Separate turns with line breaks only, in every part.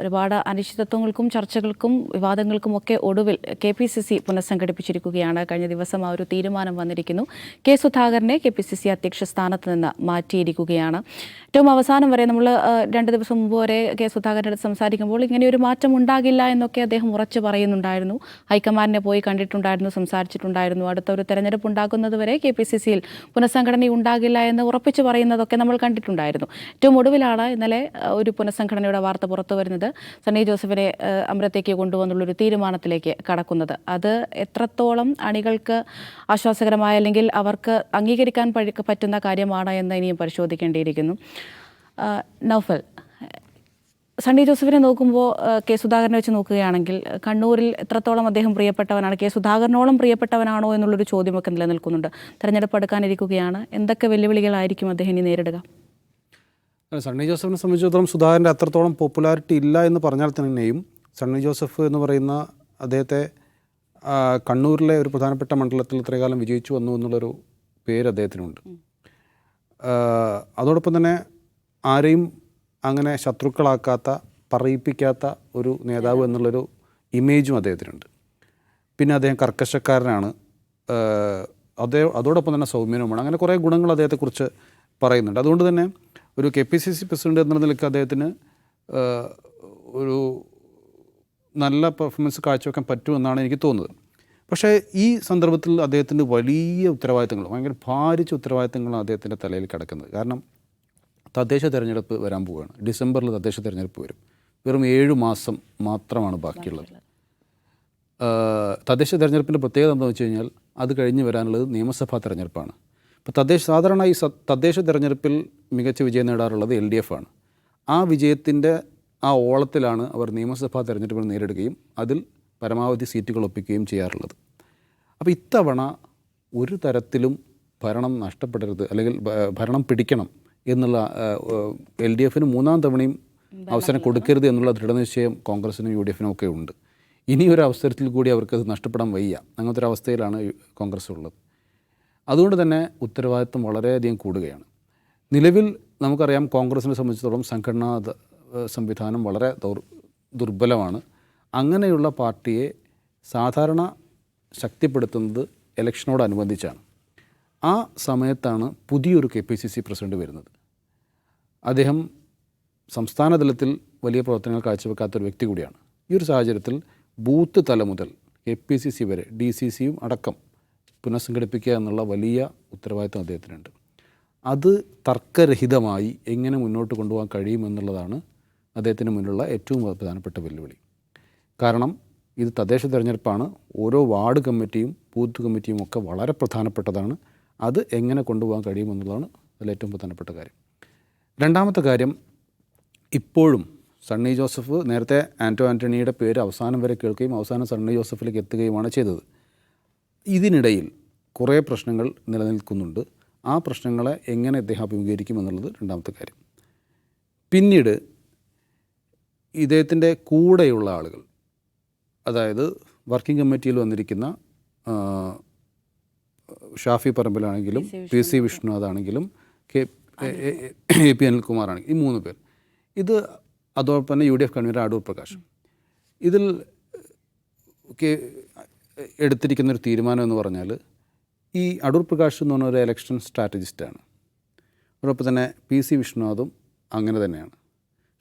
ഒരുപാട് അനിശ്ചിതത്വങ്ങൾക്കും ചർച്ചകൾക്കും വിവാദങ്ങൾക്കും ഒക്കെ ഒടുവിൽ കെ പി സി സി പുനഃസംഘടിപ്പിച്ചിരിക്കുകയാണ്. കഴിഞ്ഞ ദിവസം ആ ഒരു തീരുമാനം വന്നിരിക്കുന്നു. കെ സുധാകരനെ കെ പി സി സി അധ്യക്ഷ സ്ഥാനത്ത് നിന്ന് മാറ്റിയിരിക്കുകയാണ്. ഏറ്റവും അവസാനം വരെ നമ്മൾ രണ്ട് ദിവസം മുമ്പ് വരെ കെ സുധാകരന്റെ അടുത്ത് സംസാരിക്കുമ്പോൾ ഇങ്ങനെ ഒരു മാറ്റം ഉണ്ടാകില്ല എന്നൊക്കെ അദ്ദേഹം ഉറച്ചു പറയുന്നുണ്ടായിരുന്നു. ഹൈക്കമാൻഡിനെ പോയി കണ്ടിട്ടുണ്ടായിരുന്നു സംസാരിച്ചിട്ടുണ്ടായിരുന്നു. അടുത്ത ഒരു തെരഞ്ഞെടുപ്പ് ഉണ്ടാകുന്നത് വരെ കെ പി സി സിയിൽ പുനഃസംഘടന ഉണ്ടാകില്ല എന്ന് ഉറപ്പിച്ചു പറയുന്നതൊക്കെ നമ്മൾ കണ്ടിട്ടുണ്ടായിരുന്നു. ഏറ്റവും ഒടുവിലാണ് ഇന്നലെ ഒരു പുനഃസംഘടനയുടെ വാർത്ത പുറത്തു വരുന്നത്. സണ്ണി ജോസഫിനെ അമ്പലത്തേക്ക് കൊണ്ടുവന്നുള്ളൊരു തീരുമാനത്തിലേക്ക് കടക്കുന്നത്. അത് എത്രത്തോളം അണികൾക്ക് ആശ്വാസകരമായ അല്ലെങ്കിൽ അവർക്ക് അംഗീകരിക്കാൻ പറ്റുന്ന കാര്യമാണ് എന്ന് ഇനിയും പരിശോധിക്കേണ്ടിയിരിക്കുന്നു. നൗഫൽ സണ്ണി ജോസഫിനെ നോക്കുമ്പോൾ കെ സുധാകരനെ വെച്ച് നോക്കുകയാണെങ്കിൽ കണ്ണൂരിൽ എത്രത്തോളം അദ്ദേഹം പ്രിയപ്പെട്ടവനാണ് കെ സുധാകരനോളം പ്രിയപ്പെട്ടവനാണോ എന്നുള്ളൊരു ചോദ്യമൊക്കെ നിലനിൽക്കുന്നുണ്ട്. തെരഞ്ഞെടുപ്പ് എടുക്കാനിരിക്കുകയാണ് എന്തൊക്കെ വെല്ലുവിളികളായിരിക്കും അദ്ദേഹം ഇനി നേരിടുക?
സണ്ണി ജോസഫിനെ സംബന്ധിച്ചിടത്തോളം സുധാകരന്റെ അത്രത്തോളം പോപ്പുലാരിറ്റി ഇല്ല എന്ന് പറഞ്ഞാൽ തന്നെയും സണ്ണി ജോസഫ് എന്ന് പറയുന്ന അദ്ദേഹത്തെ കണ്ണൂരിലെ ഒരു പ്രധാനപ്പെട്ട മണ്ഡലത്തിൽ ഇത്രകാലം വിജയിച്ചു വന്നു എന്നുള്ളൊരു പേര് അദ്ദേഹത്തിനുണ്ട്. അതോടൊപ്പം തന്നെ ആരെയും അങ്ങനെ ശത്രുക്കളാക്കാത്ത പറയിപ്പിക്കാത്ത ഒരു നേതാവ് എന്നുള്ളൊരു ഇമേജും അദ്ദേഹത്തിനുണ്ട്. പിന്നെ അദ്ദേഹം കർക്കശക്കാരനാണ്. അതേ അതോടൊപ്പം തന്നെ സൗമ്യനുമാണ്. അങ്ങനെ കുറേ ഗുണങ്ങൾ അദ്ദേഹത്തെക്കുറിച്ച് പറയുന്നുണ്ട്. അതുകൊണ്ട് തന്നെ ഒരു K P C C president എന്ന നിലയ്ക്ക് അദ്ദേഹത്തിന് ഒരു നല്ല പെർഫോമൻസ് കാഴ്ചവെക്കാൻ പറ്റുമെന്നാണ് എനിക്ക് തോന്നുന്നത്. പക്ഷേ ഈ സന്ദർഭത്തിൽ അദ്ദേഹത്തിന് വലിയ ഉത്തരവാദിത്തങ്ങൾ ഭയങ്കര ഭാരിച്ച ഉത്തരവാദിത്തങ്ങളാണ് അദ്ദേഹത്തിന്റെ തലയിൽ കിടക്കുന്നത്. കാരണം തദ്ദേശ തിരഞ്ഞെടുപ്പ് വരാൻ പോവുകയാണ്. ഡിസംബറിൽ തദ്ദേശ തിരഞ്ഞെടുപ്പ് വരും. വെറും ഏഴ് മാസം മാത്രമാണ് ബാക്കിയുള്ളത്. തദ്ദേശ തിരഞ്ഞെടുപ്പിന്റെ പ്രത്യേകത എന്താണെന്ന് വെച്ച് കഴിഞ്ഞാൽ അത് കഴിഞ്ഞ് വരാനുള്ളത് നിയമസഭാ തെരഞ്ഞെടുപ്പാണ്. ഇപ്പോൾ തദ്ദേശ സാധാരണ ഈ തദ്ദേശ തിരഞ്ഞെടുപ്പിൽ മികച്ച വിജയം നേടാറുള്ളത് എൽ ഡി എഫ് ആണ്. ആ വിജയത്തിന്റെ ആ ഓളത്തിലാണ് അവർ നിയമസഭാ തിരഞ്ഞെടുപ്പിൽ നേരിടുകയും അതിൽ പരമാവധി സീറ്റുകൾ ഒപ്പിക്കുകയും ചെയ്യാറുള്ളത്. അപ്പോൾ ഇത്തവണ ഒരു തരത്തിലും ഭരണം നഷ്ടപ്പെടരുത് അല്ലെങ്കിൽ ഭരണം പിടിക്കണം എന്നുള്ള എൽ ഡി എഫിന് മൂന്നാം തവണയും അവസരം കൊടുക്കരുത് എന്നുള്ള ദൃഢനിശ്ചയം കോൺഗ്രസിനും യു ഡി എഫിനും ഒക്കെ ഉണ്ട്. ഇനി ഒരു അവസരത്തിൽ കൂടി അവർക്ക് അത് നഷ്ടപ്പെടാൻ വയ്യ. അങ്ങനത്തെ ഒരു അവസ്ഥയിലാണ് കോൺഗ്രസ് ഉള്ളത്. അതുകൊണ്ട് തന്നെ ഉത്തരവാദിത്വം വളരെയധികം കൂടുകയാണ്. നിലവിൽ നമുക്കറിയാം കോൺഗ്രസിനെ സംബന്ധിച്ചിടത്തോളം സംഘടനാ സംവിധാനം വളരെ ദൗർ ദുർബലമാണ്. അങ്ങനെയുള്ള പാർട്ടിയെ സാധാരണ ശക്തിപ്പെടുത്തുന്നത് ഇലക്ഷനോടനുബന്ധിച്ചാണ്. ആ സമയത്താണ് പുതിയൊരു K P C C president വരുന്നത്. അദ്ദേഹം സംസ്ഥാന തലത്തിൽ വലിയ പ്രവർത്തനങ്ങൾ കാഴ്ചവെക്കാത്തൊരു വ്യക്തി കൂടിയാണ്. ഈ ഒരു സാഹചര്യത്തിൽ ബൂത്ത് തല മുതൽ കെ പി സി സി വരെ ഡി സി സിയും അടക്കം പുനഃസംഘടിപ്പിക്കുക എന്നുള്ള വലിയ ഉത്തരവാദിത്വം അദ്ദേഹത്തിനുണ്ട്. അത് തർക്കരഹിതമായി എങ്ങനെ മുന്നോട്ട് കൊണ്ടുപോകാൻ കഴിയുമെന്നുള്ളതാണ് അദ്ദേഹത്തിന് മുന്നിലുള്ള ഏറ്റവും പ്രധാനപ്പെട്ട വെല്ലുവിളി. കാരണം ഇത് തദ്ദേശ തിരഞ്ഞെടുപ്പാണ്. ഓരോ വാർഡ് കമ്മിറ്റിയും ബൂത്ത് കമ്മിറ്റിയും ഒക്കെ വളരെ പ്രധാനപ്പെട്ടതാണ്. അത് എങ്ങനെ കൊണ്ടുപോകാൻ കഴിയുമെന്നുള്ളതാണ് അതിൽ ഏറ്റവും പ്രധാനപ്പെട്ട കാര്യം. രണ്ടാമത്തെ കാര്യം ഇപ്പോഴും സണ്ണി ജോസഫ് നേരത്തെ ആന്റോ ആന്റണിയുടെ പേര് അവസാനം വരെ കേൾക്കുകയും അവസാനം സണ്ണി ജോസഫിലേക്ക് എത്തുകയുമാണ് ചെയ്തത്. ഇതിനിടയിൽ കുറേ പ്രശ്നങ്ങൾ നിലനിൽക്കുന്നുണ്ട്. ആ പ്രശ്നങ്ങളെ എങ്ങനെ അദ്ദേഹം അഭിമുഖീകരിക്കും എന്നുള്ളത് രണ്ടാമത്തെ കാര്യം. പിന്നീട് ഇദ്ദേഹത്തിന്റെ കൂടെയുള്ള ആളുകൾ അതായത് വർക്കിംഗ് കമ്മിറ്റിയിൽ വന്നിരിക്കുന്ന ഷാഫി പറമ്പിലാണെങ്കിലും പി സി വിഷ്ണുനാഥ് ആണെങ്കിലും കെ എ പി അനിൽകുമാറാണെങ്കിൽ ഈ മൂന്ന് പേർ. ഇത് അതോടൊപ്പം തന്നെ U D F convener Adoor Prakash. ഇതിൽ കെ എടുത്തിരിക്കുന്ന ഒരു തീരുമാനം എന്ന് പറഞ്ഞാൽ ഈ അടൂർ പ്രകാശ് എന്ന് പറഞ്ഞ ഒരു ഇലക്ഷൻ സ്ട്രാറ്റജിസ്റ്റാണ് അതോടൊപ്പം തന്നെ പി സി വിഷ്ണുനാഥും അങ്ങനെ തന്നെയാണ്.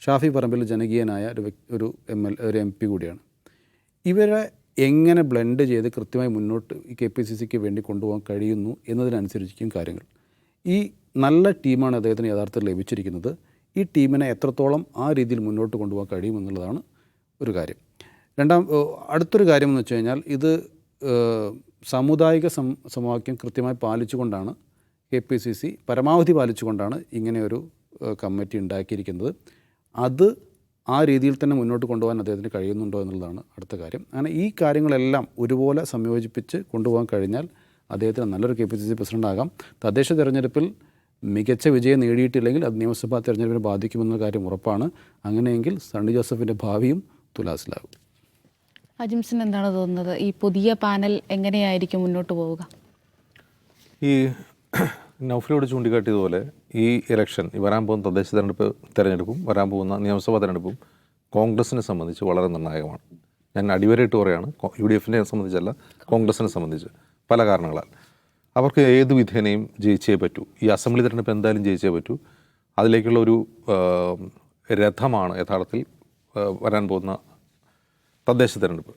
ഷാഫി പറമ്പിൽ ജനകീയനായ ഒരു ഒരു എം എൽ ഒരു എം പി കൂടിയാണ്. ഇവരെ എങ്ങനെ ബ്ലെൻഡ് ചെയ്ത് കൃത്യമായി മുന്നോട്ട് ഈ കെ പി സി സിക്ക് വേണ്ടി കൊണ്ടുപോകാൻ കഴിയുന്നു എന്നതിനനുസരിച്ചിരിക്കും കാര്യങ്ങൾ. ഈ നല്ല ടീമാണ് അദ്ദേഹത്തിന് യഥാർത്ഥത്തിൽ ലഭിച്ചിരിക്കുന്നത്. ഈ ടീമിനെ എത്രത്തോളം ആ രീതിയിൽ മുന്നോട്ട് കൊണ്ടുപോകാൻ കഴിയുമെന്നുള്ളതാണ് ഒരു കാര്യം. രണ്ടാം അടുത്തൊരു കാര്യം എന്ന് വെച്ച് കഴിഞ്ഞാൽ ഇത് സാമുദായിക സം സമവാക്യം കൃത്യമായി പാലിച്ചുകൊണ്ടാണ് കെ പി സി സി പരമാവധി പാലിച്ചുകൊണ്ടാണ് ഇങ്ങനെയൊരു കമ്മിറ്റി ഉണ്ടാക്കിയിരിക്കുന്നത്. അത് ആ രീതിയിൽ തന്നെ മുന്നോട്ട് കൊണ്ടുപോകാൻ അദ്ദേഹത്തിന് കഴിയുന്നുണ്ടോ എന്നുള്ളതാണ് അടുത്ത കാര്യം. അങ്ങനെ ഈ കാര്യങ്ങളെല്ലാം ഒരുപോലെ സംയോജിപ്പിച്ച് കൊണ്ടുപോകാൻ കഴിഞ്ഞാൽ അദ്ദേഹത്തിന് നല്ലൊരു K P C C president ആകാം. തദ്ദേശ തിരഞ്ഞെടുപ്പിൽ മികച്ച വിജയം നേടിയിട്ടില്ലെങ്കിൽ അത് നിയമസഭാ തെരഞ്ഞെടുപ്പിനെ ബാധിക്കുമെന്ന കാര്യം ഉറപ്പാണ്. അങ്ങനെയെങ്കിൽ സണ്ണി ജോസഫിന്റെ ഭാവിയും തുലാസിലാകും.
അജിംസിന് എന്താണ് തോന്നുന്നത്? ഈ പുതിയ പാനൽ എങ്ങനെയായിരിക്കും മുന്നോട്ട് പോവുക?
ഈ നൗഫലിയോട് ചൂണ്ടിക്കാട്ടിയതുപോലെ ഈ ഇലക്ഷൻ ഈ വരാൻ പോകുന്ന തദ്ദേശ തെരഞ്ഞെടുപ്പ് തെരഞ്ഞെടുപ്പും വരാൻ പോകുന്ന നിയമസഭാ തെരഞ്ഞെടുപ്പും കോൺഗ്രസിനെ സംബന്ധിച്ച് വളരെ നിർണായകമാണ്. ഞാൻ അടിവരയിട്ട് പറയുകയാണ് യു ഡി എഫിനെ സംബന്ധിച്ചല്ല കോൺഗ്രസിനെ സംബന്ധിച്ച് പല കാരണങ്ങളാൽ. അവർക്ക് ഏത് വിധേനയും ജയിച്ചേ പറ്റൂ. ഈ അസംബ്ലി തിരഞ്ഞെടുപ്പ് എന്തായാലും ജയിച്ചേ പറ്റൂ. അതിലേക്കുള്ള ഒരു രഥമാണ് യഥാർത്ഥത്തിൽ വരാൻ പോകുന്ന തദ്ദേശ തിരഞ്ഞെടുപ്പ്.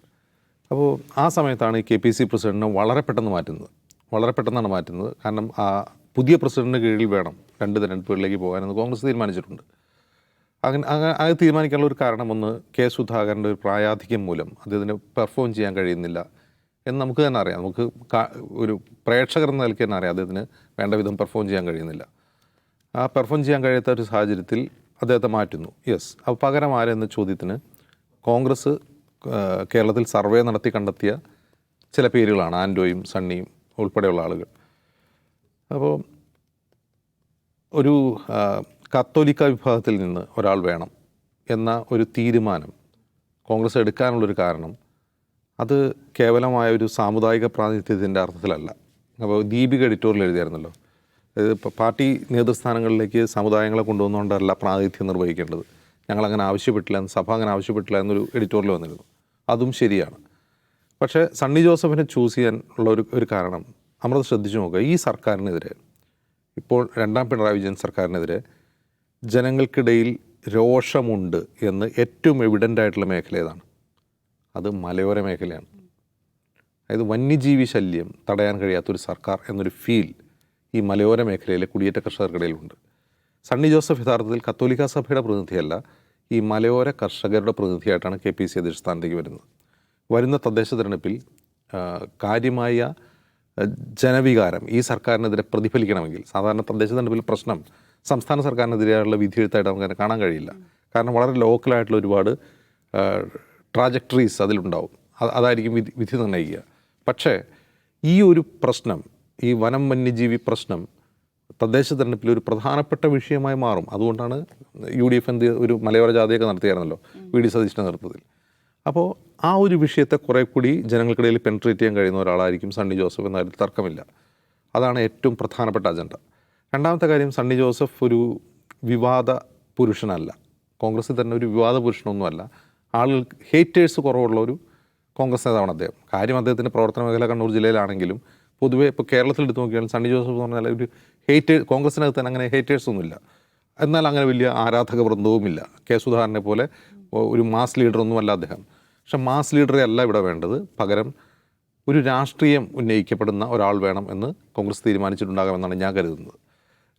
അപ്പോൾ ആ സമയത്താണ് ഈ കെ പി സി പ്രസിഡന്റിനെ വളരെ പെട്ടെന്ന് മാറ്റുന്നത്. വളരെ പെട്ടെന്നാണ് മാറ്റുന്നത്. കാരണം ആ പുതിയ പ്രസിഡന്റിന് കീഴിൽ വേണം രണ്ട് തിരഞ്ഞെടുപ്പുകളിലേക്ക് പോകാനെന്ന് കോൺഗ്രസ് തീരുമാനിച്ചിട്ടുണ്ട്. അങ്ങനെ അങ്ങ- അത് തീരുമാനിക്കാനുള്ള ഒരു കാരണം ഒന്ന് കെ സുധാകരന്റെ ഒരു പ്രായാധിക്യം മൂലം അദ്ദേഹത്തിന് പെർഫോം ചെയ്യാൻ കഴിയുന്നില്ല എന്ന് നമുക്ക് തന്നെ അറിയാം. നമുക്ക് ഒരു പ്രേക്ഷകർ എന്ന നിലയ്ക്ക് തന്നെ അറിയാം അദ്ദേഹത്തിന് വേണ്ട വിധം പെർഫോം ചെയ്യാൻ കഴിയുന്നില്ല. ആ പെർഫോം ചെയ്യാൻ കഴിയാത്ത ഒരു സാഹചര്യത്തിൽ അദ്ദേഹത്തെ മാറ്റുന്നു. യെസ്. അപ്പോൾ പകരം ആരെന്ന ചോദ്യത്തിന് കോൺഗ്രസ് കേരളത്തിൽ സർവേ നടത്തി കണ്ടെത്തിയ ചില പേരുകളാണ് ആൻഡോയും സണ്ണിയും ഉൾപ്പെടെയുള്ള ആളുകൾ. അപ്പോൾ ഒരു കത്തോലിക്ക വിഭാഗത്തിൽ നിന്ന് ഒരാൾ വേണം എന്ന ഒരു തീരുമാനം കോൺഗ്രസ് എടുക്കാനുള്ളൊരു കാരണം അത് കേവലമായ ഒരു സാമുദായിക പ്രാതിനിധ്യത്തിന്റെ അർത്ഥത്തിലല്ല. അപ്പോൾ ദീപിക എഡിറ്റോറിയൽ എഴുതിയായിരുന്നല്ലോ. ഇപ്പോൾ പാർട്ടി നേതൃസ്ഥാനങ്ങളിലേക്ക് സമുദായങ്ങളെ കൊണ്ടുവന്നുകൊണ്ടല്ല പ്രാതിനിധ്യം നിർവഹിക്കേണ്ടത്. ഞങ്ങളങ്ങനെ ആവശ്യപ്പെട്ടില്ല സഭ അങ്ങനെ ആവശ്യപ്പെട്ടില്ല എന്നൊരു എഡിറ്റോറിയൽ വന്നിരുന്നു. അതും ശരിയാണ്. പക്ഷേ സണ്ണി ജോസഫിനെ ചൂസ് ചെയ്യാൻ ഉള്ള ഒരു ഒരു കാരണം നമ്മളത് ശ്രദ്ധിച്ചു നോക്കുക. ഈ സർക്കാരിനെതിരെ ഇപ്പോൾ രണ്ടാം പിണറായി വിജയൻ സർക്കാരിനെതിരെ ജനങ്ങൾക്കിടയിൽ രോഷമുണ്ട് എന്ന് ഏറ്റവും എവിഡന്റ് ആയിട്ടുള്ള മേഖല ഏതാണ്? അത് മലയോര മേഖലയാണ്. അതായത് വന്യജീവി ശല്യം തടയാൻ കഴിയാത്തൊരു സർക്കാർ എന്നൊരു ഫീൽ ഈ മലയോര മേഖലയിലെ കുടിയേറ്റ കർഷകർക്കിടയിലുണ്ട് സണ്ണി ജോസഫ് യഥാർത്ഥത്തിൽ കത്തോലിക്ക സഭയുടെ പ്രതിനിധിയല്ല. ഈ മലയോര കർഷകരുടെ പ്രതിനിധിയായിട്ടാണ് കെ പി സി അധ്യക്ഷ സ്ഥാനത്തേക്ക് വരുന്നത്. വരുന്ന തദ്ദേശ തിരഞ്ഞെടുപ്പിൽ കാര്യമായ ജനവികാരം ഈ സർക്കാരിനെതിരെ പ്രതിഫലിക്കണമെങ്കിൽ സാധാരണ തദ്ദേശ തിരഞ്ഞെടുപ്പിൽ പ്രശ്നം സംസ്ഥാന സർക്കാരിനെതിരെയുള്ള വിധിയെഴുത്തായിട്ട് നമുക്ക് കാണാൻ കഴിയില്ല. കാരണം വളരെ ലോക്കലായിട്ടുള്ള ഒരുപാട് ട്രാജക്ടറീസ് അതിലുണ്ടാവും. അതായിരിക്കും വിധി വിധി നിർണയിക്കുക. പക്ഷേ ഈ ഒരു പ്രശ്നം ഈ വനം വന്യജീവി പ്രശ്നം തദ്ദേശ തെരഞ്ഞെടുപ്പിൽ ഒരു പ്രധാനപ്പെട്ട വിഷയമായി മാറും. അതുകൊണ്ടാണ് യു ഡി എഫ് എന്ത് ഒരു മലയോര ജാഥയൊക്കെ നടത്തിയായിരുന്നല്ലോ വി ഡി സതീഷിന്റെ നേതൃത്വത്തിൽ. അപ്പോൾ ആ ഒരു വിഷയത്തെ കുറേ കൂടി ജനങ്ങൾക്കിടയിൽ പെൻട്രേറ്റ് ചെയ്യാൻ കഴിയുന്ന ഒരാളായിരിക്കും സണ്ണി ജോസഫ് എന്ന കാര്യത്തിൽ തർക്കമില്ല. അതാണ് ഏറ്റവും പ്രധാനപ്പെട്ട അജണ്ട രണ്ടാമത്തെ കാര്യം സണ്ണി ജോസഫ് ഒരു വിവാദ പുരുഷനല്ല. കോൺഗ്രസ്സിൽ തന്നെ ഒരു വിവാദ പുരുഷനൊന്നുമല്ല. ആളുകൾ ഹേറ്റേഴ്സ് കുറവുള്ള ഒരു കോൺഗ്രസ് നേതാവാണ് അദ്ദേഹം. കാര്യം അദ്ദേഹത്തിന്റെ പ്രവർത്തന മേഖല കണ്ണൂർ ജില്ലയിലാണെങ്കിലും പൊതുവേ ഇപ്പോൾ കേരളത്തിൽ എടുത്ത് നോക്കിയാൽ സണ്ണി ജോസഫ് എന്ന് പറഞ്ഞാൽ ഒരു ഹേറ്റേ കോൺഗ്രസിനകത്ത് തന്നെ അങ്ങനെ ഹേറ്റേഴ്സ് ഒന്നുമില്ല. എന്നാൽ അങ്ങനെ വലിയ ആരാധക വൃന്ദവുമില്ല കെ സുധാകരനെ പോലെ ഒരു മാസ് ലീഡർ അല്ല അദ്ദേഹം. പക്ഷെ മാസ് ലീഡറെ അല്ല ഇവിടെ വേണ്ടത്. പകരം ഒരു രാഷ്ട്രീയം ഉന്നയിക്കപ്പെടുന്ന ഒരാൾ വേണം എന്ന് കോൺഗ്രസ് തീരുമാനിച്ചിട്ടുണ്ടാകാമെന്നാണ് ഞാൻ കരുതുന്നത്.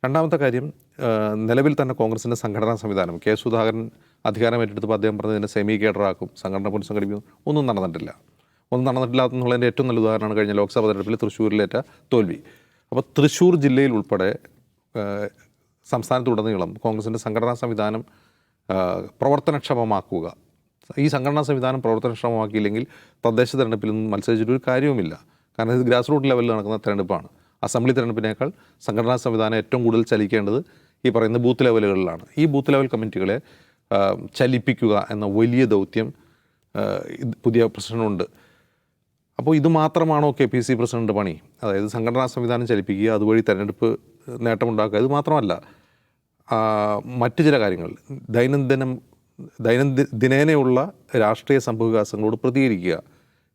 രണ്ടാമത്തെ കാര്യം നിലവിൽ തന്നെ കോൺഗ്രസിന്റെ സംഘടനാ സംവിധാനം കെ സുധാകരൻ അധികാരം ഏറ്റെടുത്തപ്പോൾ അദ്ദേഹം പറഞ്ഞതിനെ സെമി കേഡറാക്കും സംഘടന പുനഃസംഘടിപ്പിക്കും ഒന്നും നടന്നിട്ടില്ല. ഒന്നും നടന്നിട്ടില്ല എന്നുള്ളതിന്റെ ഏറ്റവും നല്ല ഉദാഹരണമാണ് കഴിഞ്ഞ ലോക്സഭാ തെരഞ്ഞെടുപ്പിൽ തൃശ്ശൂരിലേറ്റ തോൽവി. അപ്പോൾ തൃശ്ശൂർ ജില്ലയിൽ ഉൾപ്പെടെ സംസ്ഥാനത്തുടനീളം കോൺഗ്രസിന്റെ സംഘടനാ സംവിധാനം പ്രവർത്തനക്ഷമമാക്കുക. ഈ സംഘടനാ സംവിധാനം പ്രവർത്തനക്ഷമമാക്കിയില്ലെങ്കിൽ തദ്ദേശ തെരഞ്ഞെടുപ്പിലൊന്നും മത്സരിച്ചിട്ട് ഒരു കാര്യവുമില്ല. കാരണം ഇത് ഗ്രാസ് റൂട്ട് ലെവലിൽ നടക്കുന്ന തെരഞ്ഞെടുപ്പാണ്. അസംബ്ലി തെരഞ്ഞെടുപ്പിനേക്കാൾ സംഘടനാ സംവിധാനം ഏറ്റവും കൂടുതൽ ചലിക്കേണ്ടത് ഈ പറയുന്ന ബൂത്ത് ലെവലുകളിലാണ്. ഈ ബൂത്ത് ലെവൽ കമ്മിറ്റികളെ ചലിപ്പിക്കുക എന്ന വലിയ ദൗത്യം പുതിയ പ്രസിഡന്റുണ്ട് അപ്പോൾ ഇത് മാത്രമാണോ കെ പി സി പ്രസിഡന്റ് പണി? അതായത് സംഘടനാ സംവിധാനം ചലിപ്പിക്കുക അതുവഴി തെരഞ്ഞെടുപ്പ് നേട്ടമുണ്ടാക്കുക ഇത് മാത്രമല്ല മറ്റു ചില കാര്യങ്ങൾ. ദൈനംദിനം ദൈനംദിന ദിനേനയുള്ള രാഷ്ട്രീയ സംഭവവികാസങ്ങളോട് പ്രതികരിക്കുക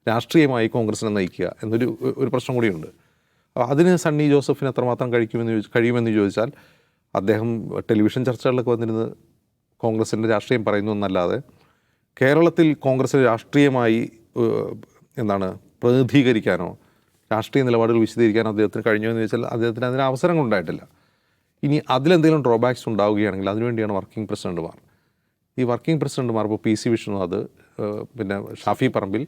രാഷ്ട്രീയമായി കോൺഗ്രസിനെ നയിക്കുക എന്നൊരു ഒരു പ്രശ്നം കൂടിയുണ്ട്. അതിന് സണ്ണി ജോസഫിന് എത്രമാത്രം കഴിക്കുമെന്ന് കഴിയുമെന്ന് ചോദിച്ചാൽ അദ്ദേഹം ടെലിവിഷൻ ചർച്ചകളിലൊക്കെ വന്നിരുന്ന് കോൺഗ്രസിന്റെ രാഷ്ട്രീയം പറയുന്നു എന്നല്ലാതെ കേരളത്തിൽ കോൺഗ്രസ് രാഷ്ട്രീയമായി എന്താണ് പ്രതിനിധീകരിക്കാനോ രാഷ്ട്രീയ നിലപാടുകൾ വിശദീകരിക്കാനോ അദ്ദേഹത്തിന് കഴിഞ്ഞോ എന്ന് ചോദിച്ചാൽ അദ്ദേഹത്തിന് അതിന് അവസരങ്ങൾ ഉണ്ടായിട്ടില്ല ഇനി അതിലെന്തെങ്കിലും ഡ്രോബാക്സ് ഉണ്ടാവുകയാണെങ്കിൽ അതിനുവേണ്ടിയാണ് വർക്കിംഗ് പ്രസിഡന്റുമാർ ഈ വർക്കിംഗ് പ്രസിഡന്റുമാർ ഇപ്പോൾ പി സി വിഷ്ണുനാഥ് പിന്നെ ഷാഫി പറമ്പിൽ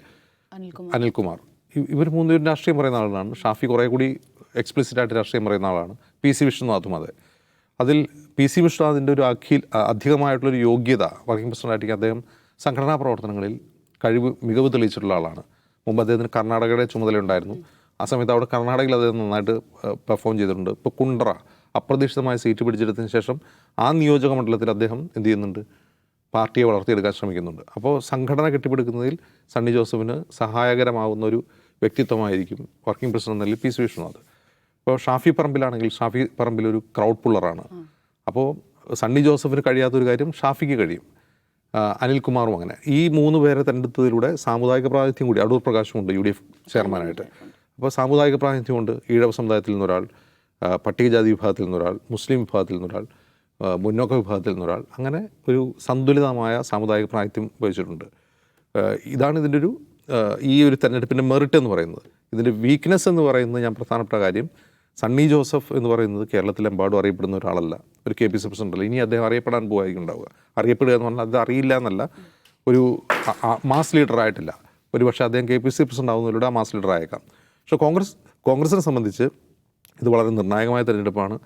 അനിൽകുമാർ.
ഇവർ മൂന്നുപേരും രാഷ്ട്രീയം പറയുന്ന ആളാണ്. ഷാഫി കുറേ കൂടി എക്സ്പ്ലിസിറ്റ് ആയിട്ട് രാഷ്ട്രീയം പറയുന്ന ആളാണ്. പി സി വിഷ്ണുനാഥും അതെ. അതിൽ പി സി വിഷ്ണുനാഥിന്റെ ഒരു അഖിൽ അ- അധികമായിട്ടുള്ളൊരു യോഗ്യത വർക്കിംഗ് പ്രസിഡന്റായിട്ട് അദ്ദേഹം സംഘടനാ പ്രവർത്തനങ്ങളിൽ കഴിവ് മികവ് തെളിയിച്ചിട്ടുള്ള ആളാണ്. മുമ്പ് അദ്ദേഹത്തിന് കർണാടകയുടെ ചുമതലയുണ്ടായിരുന്നു ആ സമയത്ത് അവിടെ കർണാടകയിൽ അദ്ദേഹം നന്നായിട്ട് പെർഫോം ചെയ്തിട്ടുണ്ട്. ഇപ്പോൾ കുണ്ട്ര അപ്രതീക്ഷിതമായ സീറ്റ് പിടിച്ചെടുത്തതിന് ശേഷം ആ നിയോജക മണ്ഡലത്തിൽ അദ്ദേഹം എന്ത് ചെയ്യുന്നുണ്ട്? പാർട്ടിയെ വളർത്തിയെടുക്കാൻ ശ്രമിക്കുന്നുണ്ട്. അപ്പോൾ സംഘടന കെട്ടിപ്പടുക്കുന്നതിൽ സണ്ണി ജോസഫിന് സഹായകരമാവുന്ന ഒരു വ്യക്തിത്വമായിരിക്കും വർക്കിംഗ് പ്രസിഡന്റ് നിലയിൽ പി സി വിഷ്ണുനാഥ് ഇപ്പോൾ ഷാഫി പറമ്പിലാണെങ്കിൽ ഷാഫി പറമ്പിൽ ഒരു ക്രൗഡ് പുള്ളറാണ് അപ്പോൾ സണ്ണി ജോസഫിന് കഴിയാത്തൊരു കാര്യം ഷാഫിക്ക് കഴിയും. അനിൽകുമാറും അങ്ങനെ. ഈ മൂന്ന് പേരെ തെരഞ്ഞെടുത്തതിലൂടെ സാമുദായിക പ്രാതിനിധ്യം കൂടി അടൂർ പ്രകാശുമുണ്ട് യു ഡി എഫ് ചെയർമാനായിട്ട്. അപ്പോൾ സാമുദായിക പ്രാതിനിധ്യമുണ്ട്. ഈഴവ സമുദായത്തിൽ നിന്നൊരാൾ പട്ടികജാതി വിഭാഗത്തിൽ നിന്നൊരാൾ മുസ്ലിം വിഭാഗത്തിൽ നിന്നൊരാൾ മുന്നോക്ക വിഭാഗത്തിൽ നിന്നൊരാൾ. അങ്ങനെ ഒരു സന്തുലിതമായ സാമുദായിക പ്രാതിനിധ്യം വഹിച്ചിട്ടുണ്ട്. ഇതാണ് ഇതിന്റെ ഒരു ഈ ഒരു തെരഞ്ഞെടുപ്പിന്റെ മെറിറ്റ് എന്ന് പറയുന്നത്. ഇതിന്റെ വീക്ക്നെസ് എന്ന് പറയുന്നത് ഞാൻ പ്രധാനപ്പെട്ട കാര്യം സണ്ണി ജോസഫ് എന്ന് പറയുന്നത് കേരളത്തിലെമ്പാടും അറിയപ്പെടുന്ന ഒരാളല്ല. ഒരു കെ പി സി പ്രസിഡന്റ് അല്ല. ഇനി അദ്ദേഹം അറിയപ്പെടാൻ പോകായിരിക്കും ഉണ്ടാവുക. അറിയപ്പെടുക എന്ന് പറഞ്ഞാൽ അത് അറിയില്ല എന്നല്ല. ഒരു മാസ് ലീഡർ ആയിട്ടില്ല. ഒരു പക്ഷേ അദ്ദേഹം കെ പി സി പ്രസിഡന്റ് ആവുന്നതിലൂടെ ആ മാസ് ലീഡർ ആയേക്കാം. പക്ഷേ കോൺഗ്രസ് കോൺഗ്രസിനെ സംബന്ധിച്ച് ഇത് വളരെ നിർണായകമായ തെരഞ്ഞെടുപ്പാണ്.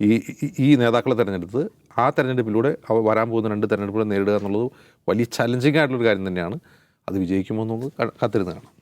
ഈ ഈ- നേതാക്കളെ തിരഞ്ഞെടുത്ത് ആ തെരഞ്ഞെടുപ്പിലൂടെ വരാൻ പോകുന്ന രണ്ട് തെരഞ്ഞെടുപ്പുകളെ നേരിടുക എന്നുള്ളത് വലിയ ചലഞ്ചിങ് ആയിട്ടുള്ളൊരു കാര്യം തന്നെയാണ്. അത് വിജയിക്കുമോ എന്ന് നമുക്ക് ക- കാത്തിരുന്ന് കാണാം.